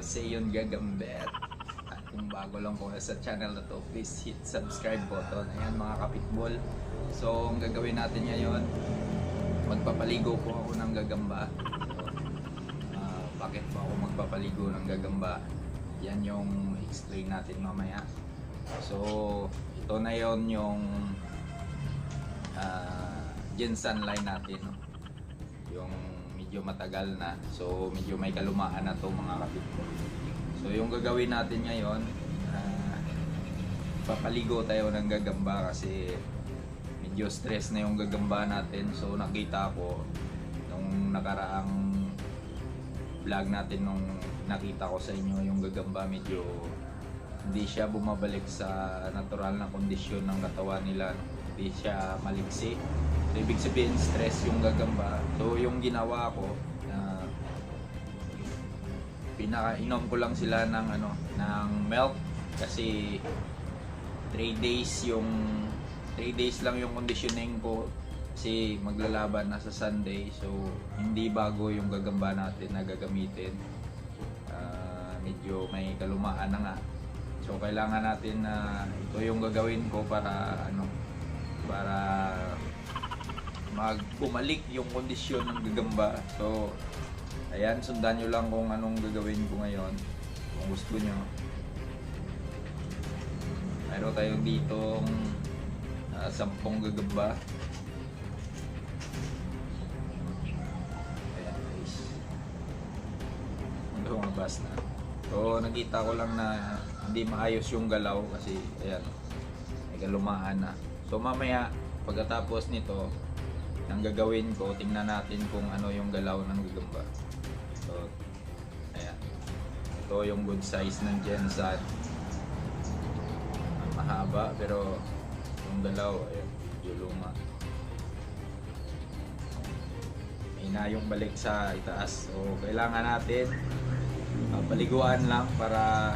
Sa Iyon Gagambet. At kung bago lang po sa channel na to, please hit subscribe button. Ayan mga kapitbol. So, ang gagawin natin ngayon, magpapaligo po ako ng gagamba. Ah, bakit po ako magpapaligo ng gagamba? Yan yung explain natin mamaya. So, ito na yon yung uh, Jensen line natin. no? Yung medyo matagal na. So, medyo may kalumaan na to mga kapitbahay. So, yung gagawin natin ngayon, ah, papaligo tayo ng gagamba kasi medyo stress na yung gagamba natin. So, nakita ko nung nakaraang vlog natin nung nakita ko sa inyo yung gagamba medyo hindi siya bumabalik sa natural na kondisyon ng katawan nila. Hindi siya maliksi. So, ibig sabihin stress yung gagamba. So, yung ginawa ko, na pinaka-inom ko lang sila ng ano, ng milk kasi 3 days yung 3 days lang yung conditioning ko kasi maglalaban na sa Sunday. So hindi bago yung gagamba natin na gagamitin. Ah, medyo may kalumaan na nga. So kailangan natin na ito yung gagawin ko para ano para magbumalik yung kondisyon ng gagamba. So ayan sundan nyo lang kung anong gagawin ko ngayon. Kung gusto nyo. Mayroon tayong ditong ah, sampung gagamba. Ayan guys. Lumabas na. So nakita ko lang na hindi maayos yung galaw kasi ayan may kalumaan na. So mamaya pagkatapos nito ang gagawin ko tingnan natin kung ano yung galaw ng gagamba. So ayan. Ito yung good size ng Gensan mahaba pero yung galaw ayan luma. May na yung balik sa itaas. So kailangan natin uh, paliguan lang para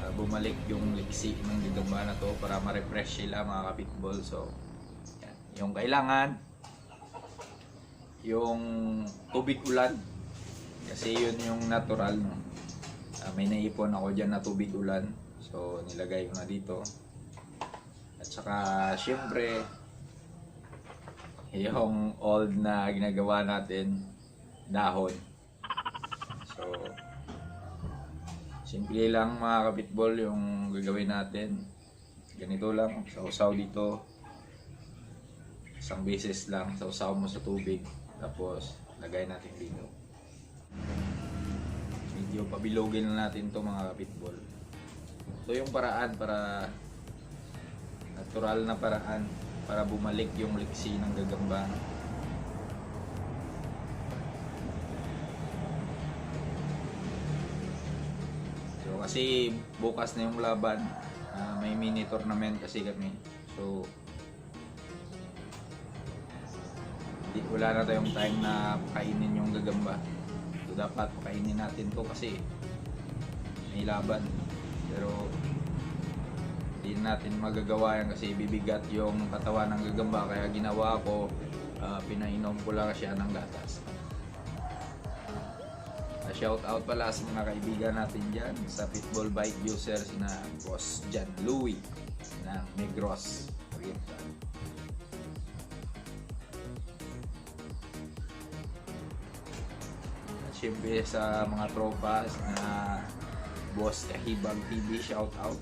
uh, bumalik yung liksi ng gagamba na to para ma-refresh sila mga kapitbol so. Yung kailangan. Yung tubig ulan. Kasi yun yung natural no? Ah, may naipon ako dyan na tubig ulan. So nilagay ko na dito. At saka syempre yung old na ginagawa natin dahon. So simple lang mga kapitbol yung gagawin natin. Ganito lang. Sausaw dito isang beses lang sausaw mo sa tubig tapos lagay natin dito. Medyo pabilogin na natin to mga kapitbol so yung paraan para natural na paraan para bumalik yung liksi ng gagamba. So kasi bukas na yung laban. Ah, may mini tournament kasi kami. So wala na tayong time na pakainin yung gagamba. So dapat pakainin natin to kasi may laban. Pero hindi natin magagawa yan kasi bibigat yung katawan ng gagamba. Kaya ginawa ko ah, pinainom ko lang siya ng gatas. Ah, shout out pala sa mga kaibigan natin dyan. Sa Pitbull Bike users na Boss Jan Louie ng Negros Oriental At syempre sa mga tropas na Boss Kahibag TV shout out.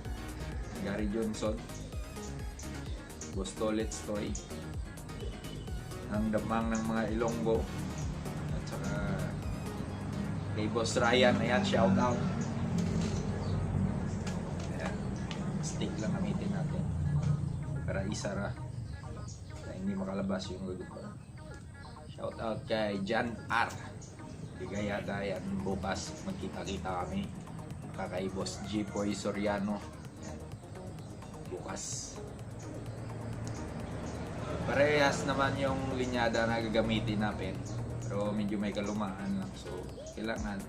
Gary Johnson. Boss Toilet Story ang damang ng mga Ilonggo. At saka kay Boss Ryan ayan shout out. Ayan. Stick lang gamitin natin. Para isara. Para hindi makalabas yung gagawin shout out kay Jan R Ligayada yan. Bukas magkita-kita kami. Kay Boss G. Poy Soriano. Bukas. Parehas naman yung linyada na gagamitin natin. Pero medyo may kalumaan lang. So kailangan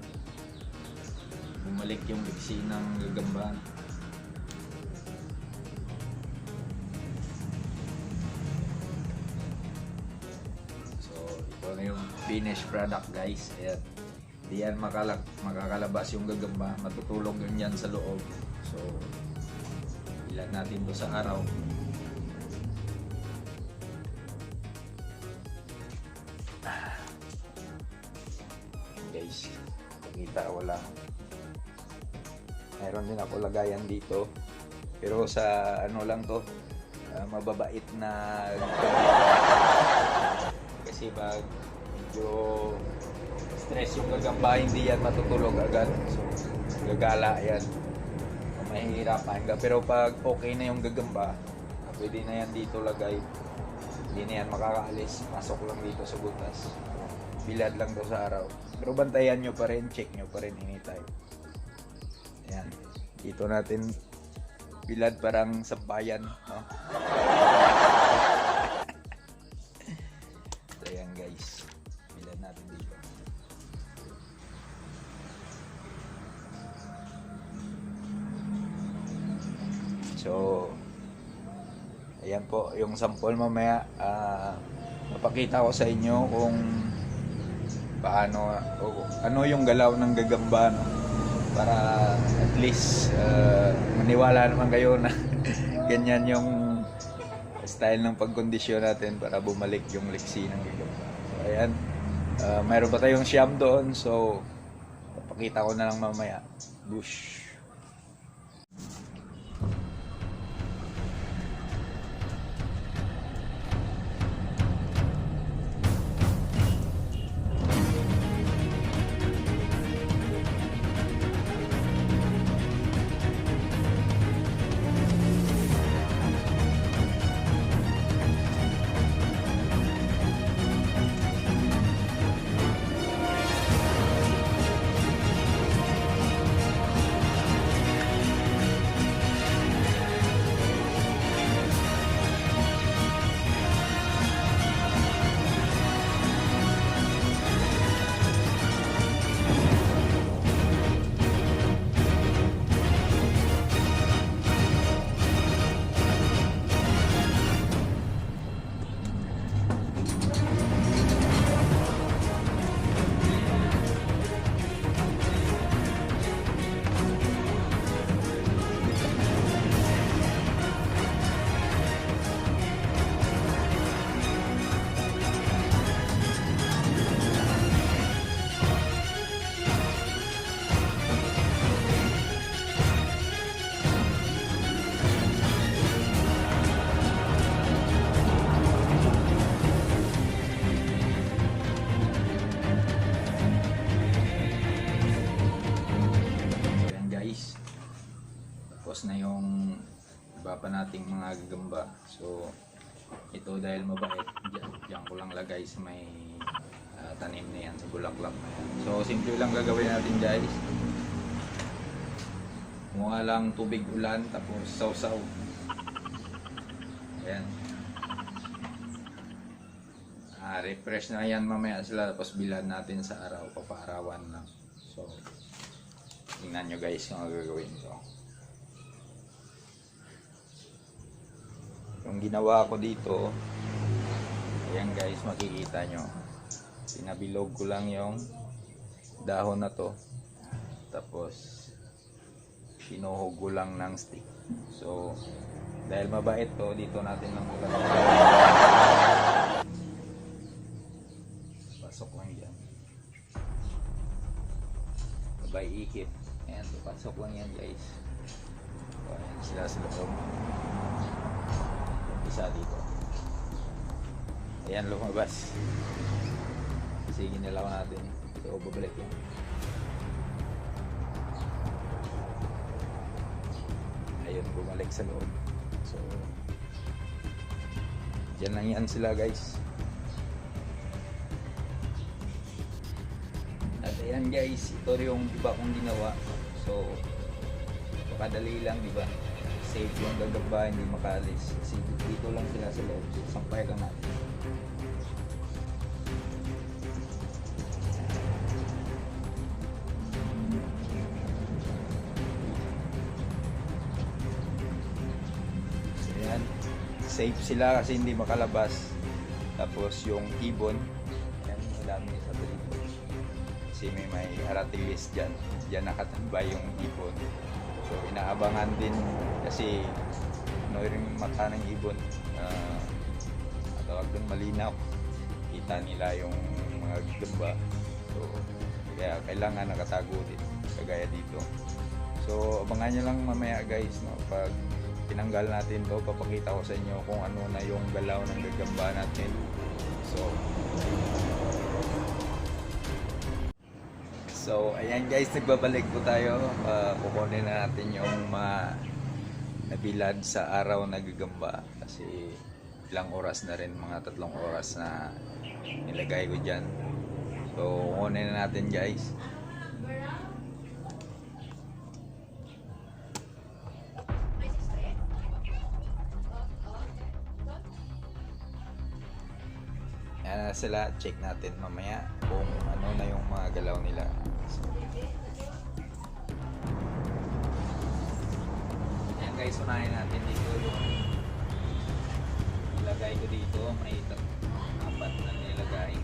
bumalik yung liksi ng gagamba finished product guys ayan Di yan makalak, makakalabas yung gagamba, matutulog yun yan sa loob. So, ilan natin to sa araw. Guys, nakita lang. Mayroon din ako lagayan dito. Pero sa ano lang to, ah, mababait na kasi pag medyo stress yung gagamba, hindi yan matutulog agad. So, gagala yan. Mahihirapan ka. Pero pag okay na yung gagamba, pwede na yan dito lagay. Hindi na yan makakaalis. Pasok lang dito sa butas. Bilad lang to sa araw. Pero bantayan nyo pa rin, check nyo pa rin anytime. Ayan. Dito natin bilad parang sa bayan. No? Yung sample mamaya, ah, mapakita ko sa inyo kung paano, o, ano yung galaw ng gagamba, no? Para at least ah, maniwala naman kayo na ganyan yung style ng pagkondisyon natin para bumalik yung liksi ng gagamba. So, ayan, Ah, mayroon pa tayong siyam doon, so papakita ko na lang mamaya. Bush. Mga. So, ito dahil mabait, dyan, ko lang lagay sa may ah, tanim na yan, sa bulaklak na yan. So, simple lang gagawin natin guys. Kumuha lang tubig ulan, tapos sausaw. Ayan. Ah, refresh na yan mamaya sila, tapos bilad natin sa araw, papaarawan lang. So, Tingnan nyo guys yung gagawin ko. Yung ginawa ko dito, ayan guys, makikita nyo. Pinabilog ko lang yung dahon na to. Tapos, pinuhog lang ng stick. So, dahil mabait to, dito natin lang ulan. Pasok lang dyan. Sabay ikip. Ayan, papasok lang yan guys. So, ayan sila sa loob. Isa dito. Ayan, lumabas. Sige nilaw natin. So, babalik yan. Ayun, bumalik sa loob. So, dyan lang yan sila guys. At ayan guys, ito yung iba kong ginawa. So, pakadali lang, di ba? Safe yung gagamba, hindi makalis. Kasi dito lang sila sa loob. Sampay lang natin. So, ayan. Safe sila kasi hindi makalabas. Tapos yung ibon, ayan, madami sa dito. kasi may may aratilis dyan. Dyan nakatambay yung ibon. So inaabangan din kasi ano rin mata ng ibon. Uh, tawag doon malinaw. Kita nila yung mga gagamba. So kaya kailangan nakatago din kagaya dito. So abangan nyo lang mamaya guys no pag tinanggal natin to papakita ko sa inyo kung ano na yung galaw ng gagamba natin. So So, ayan guys, nagbabalik po tayo. Uh, kukunin na natin yung mga nabilad sa araw na gagamba. Kasi ilang oras na rin, mga tatlong oras na nilagay ko dyan. So, kukunin na natin guys. Yan na sila, check natin mamaya kung ano na yung mga galaw nila. So, yan guys, unahin natin dito yung ilagay ko dito, may apat na nilagay.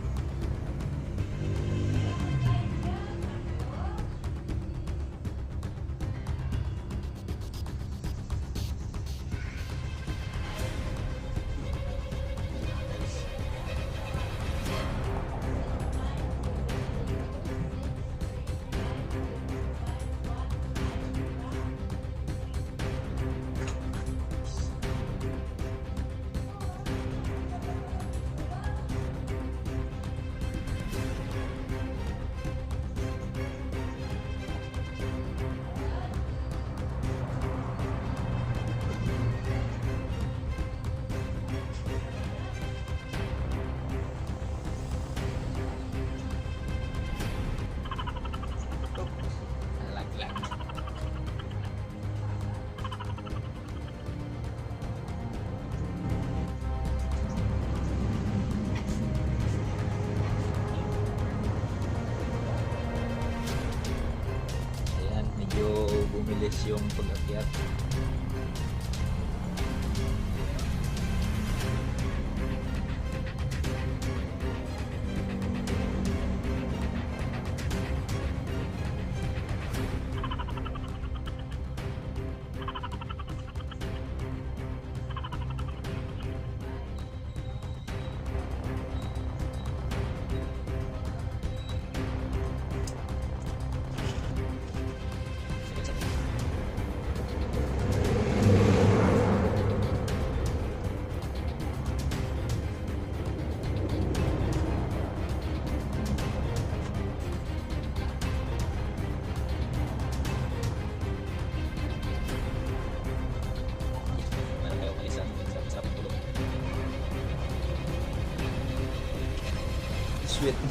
Yung pag-akyat. Sweet.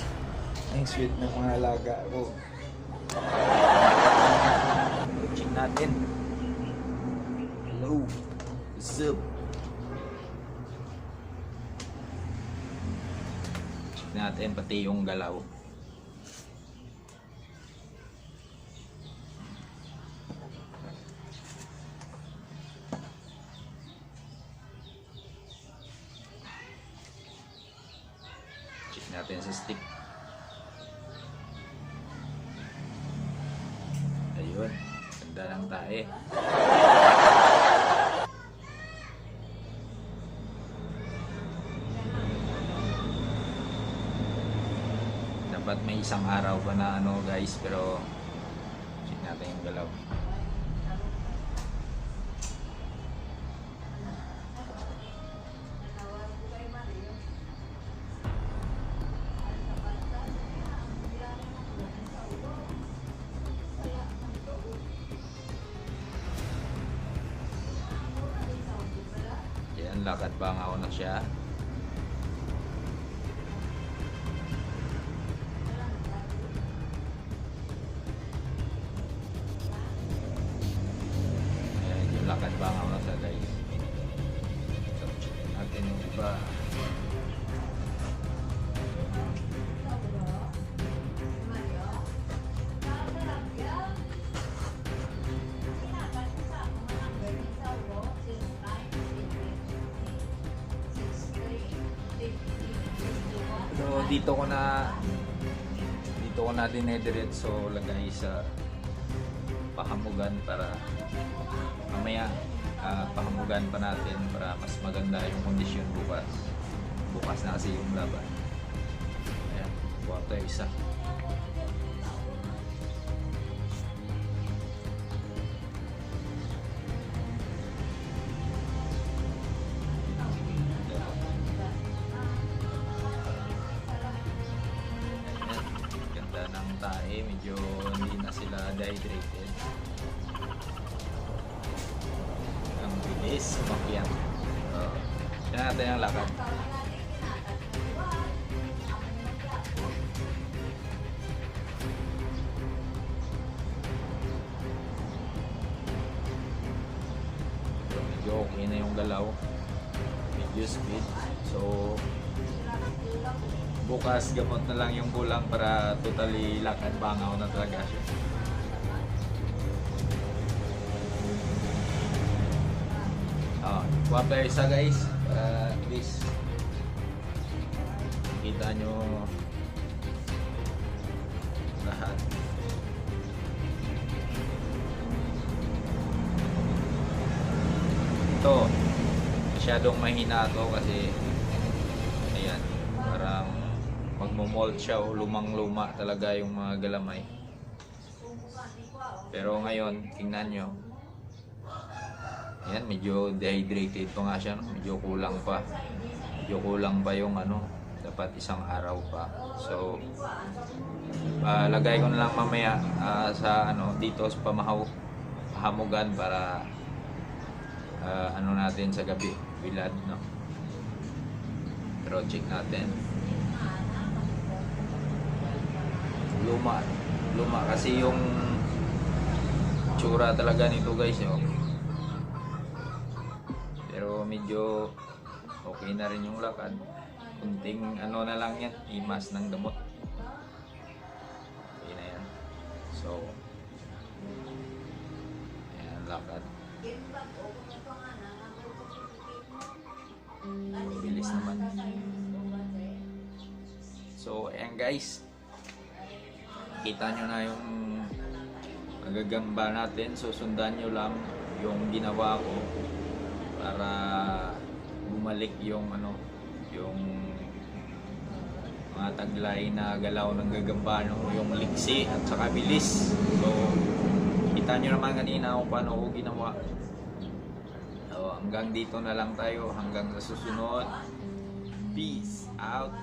Ang sweet ng mga alaga ko. Check natin. Hello. What's up? Check natin pati yung galaw. Check natin sa stick. Ayun. Ganda ng tae. Dapat may isang araw pa na ano guys pero check natin yung galaw. Yan, lakad ba nga ako na siya? Lakad ba nga ako na siya guys? So, check natin yung iba. So, dito ko na dito ko na dinediretso lagay sa pahamugan para mamaya ah, pahamugan pa natin para mas maganda yung kondisyon bukas. Bukas na kasi yung laban. Ayan, buha tayo isa. Galaw. Medyo speed. So, bukas gamot na lang yung kulang para totally lakad bangaw na talaga siya. Ah, kuha tayo isa guys para at least kita nyo lahat. Ito, masyadong mahina to kasi ayan, parang magmo-mold siya o lumang-luma talaga yung mga galamay. Pero ngayon, tingnan nyo. Ayan, medyo dehydrated pa nga siya. no? Medyo kulang pa. Medyo kulang pa yung ano. Dapat isang araw pa. So, palagay ko na lang mamaya ah, sa ano dito sa pamahaw hamugan para ah, ano natin sa gabi bilad no? Pero check natin. Luma luma. Kasi yung tsura talaga nito guys yo pero medyo okay na rin yung lakad. Kunting ano na lang yan imas ng gamot. Okay na yan. So ayan lakad bilis naman. So ayan guys. Kita nyo na yung magagamba natin. Susundan nyo lang yung ginawa ko para bumalik yung ano yung mga taglay na galaw ng gagamba no? yung liksi at saka bilis. So kita nyo naman kanina kung paano ko ginawa hanggang dito na lang tayo. Hanggang sa susunod. Peace out